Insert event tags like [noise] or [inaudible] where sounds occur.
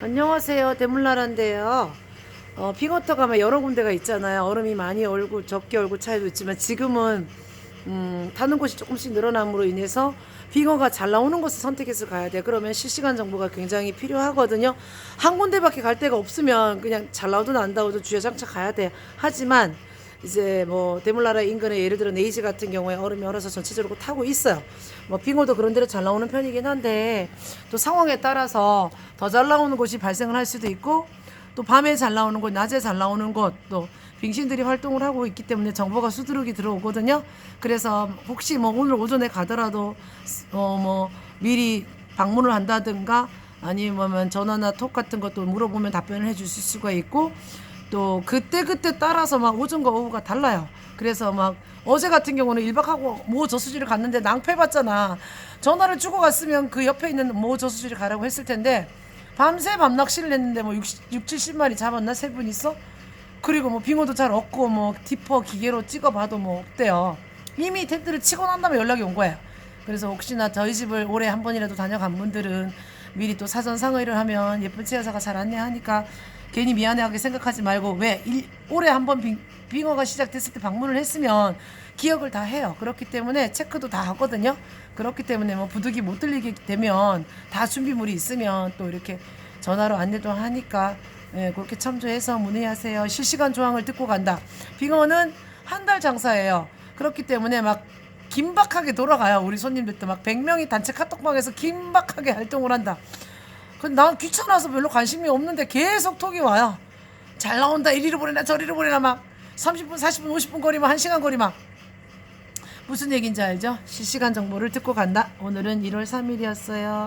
안녕하세요. 대물나라인데요. 어, 핑어터 가면 여러 군데가 있잖아요. 얼음이 많이 얼고 적게 얼고 차이도 있지만 지금은 음, 타는 곳이 조금씩 늘어남으로 인해서 빙어가 잘 나오는 곳을 선택해서 가야 돼. 그러면 실시간 정보가 굉장히 필요하거든요. 한 군데밖에 갈 데가 없으면 그냥 잘 나오든 안 나오든 주저장차 가야 돼. 하지만 이제 뭐 대물나라 인근에 예를 들어 네이지 같은 경우에 얼음이 얼어서 전체적으로 타고 있어요. 뭐 빙어도 그런 데로 잘 나오는 편이긴 한데 또 상황에 따라서 더 잘 나오는 곳이 발생을 할 수도 있고 또 밤에 잘 나오는 곳, 낮에 잘 나오는 곳, 또 빙신들이 활동을 하고 있기 때문에 정보가 수두룩이 들어오거든요. 그래서 혹시 뭐 오늘 오전에 가더라도 어 뭐 미리 방문을 한다든가 아니면 전화나 톡 같은 것도 물어보면 답변을 해주실 수가 있고 또 그때 그때 따라서 막 오전과 오후가 달라요. 그래서 막 어제 같은 경우는 1박하고 모 저수지를 갔는데 낭패봤잖아. 전화를 주고 갔으면 그 옆에 있는 모 저수지를 가라고 했을 텐데 밤새 밤낚시를 했는데 뭐 60, 6 70마리 잡았나 세 분 있어? 그리고 뭐 빙어도 잘 없고 뭐 디퍼 기계로 찍어봐도 뭐 없대요. 이미 텐트를 치고 난 다음에 연락이 온 거예요. 그래서 혹시나 저희 집을 올해 한 번이라도 다녀간 분들은 미리 또 사전 상의를 하면 예쁜 치아사가 잘 안내하니까 괜히 미안해하게 생각하지 말고 왜 일, 올해 한번 빙어가 시작됐을 때 방문을 했으면 기억을 다 해요. 그렇기 때문에 체크도 다 하거든요. 그렇기 때문에 뭐 부득이 못 들리게 되면 다 준비물이 있으면 또 이렇게 전화로 안내도 하니까 예, 그렇게 참조해서 문의하세요. 실시간 조항을 듣고 간다. 빙어는 한 달 장사예요. 그렇기 때문에 막 긴박하게 돌아가요. 우리 손님들도 막 100명이 단체 카톡방에서 긴박하게 [laughs] 활동을 한다. 근데 난 귀찮아서 별로 관심이 없는데 계속 톡이 와요. 잘 나온다. 이리로 보내나 저리로 보내나 막 30분, 40분, 50분 거리만 1시간 거리 막 무슨 얘기인지 알죠? 실시간 정보를 듣고 간다. 오늘은 1월 3일이었어요.